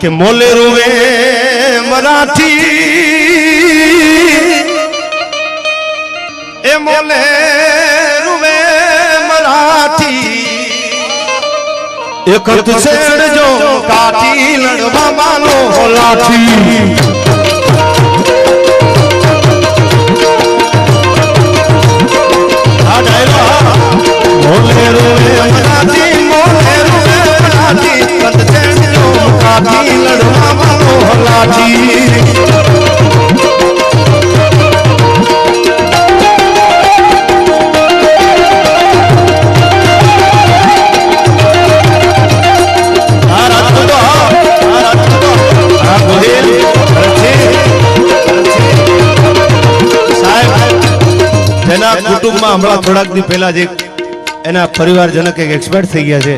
કે મોલે રૂવે મરાઠી. એ મોલે રૂવે મરાઠી. એક છેડજો કાઠી લડવા માલો લાઠી સાહેબ કુટુંબમાં હમણાં થોડાક દી પહેલા જે એના પરિવારજનક એક એક્સપર્ટ થઈ ગયા છે.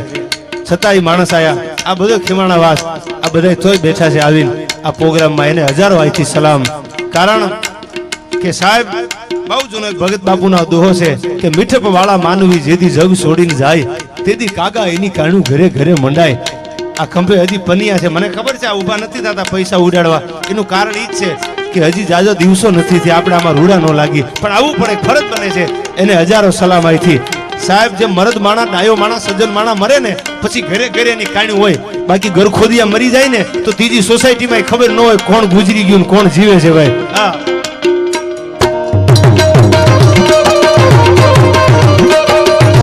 છતાંય માણસ આયા. આ બધો ખીમાણા વાસ. આ બધા તોય બેઠા છે આવીને. આ પ્રોગ્રામમાં એને હજારો અહીંથી સલામ. કારણ કે સાહેબ બહુ જૂનો ભગત બાપુના દોહો છે કે મીઠપ વાળા માનવી જેથી જગ છોડીને જાય તેથી કાકા એની કાણું ઘરે ઘરે મંડાય. આ ખંભે હજી પનિયા છે. મને ખબર છે આ ઊભા નથી થતા પૈસા ઉડાડવા. એનું કારણ ઈ જ છે કે હજી જાજો દિવસો નથી થયા આપણે આમાં રૂડા ન લાગી. પણ આવું પણ એક ફરજ બને છે, એને હજારો સલામ અહીંથી સાહેબ જે મરદ માણા ડાયો માણા, સજ્જન માણા મરે ને, પછી ઘરે ઘરે એની કાણી હોય. બાકી ઘરખોદિયા મરી જાય ને, તો ત્રીજી સોસાયટીમાં ખબર ન હોય કોણ ગુજરી ગયું કોણ જીવે છે ભાઈ. હા.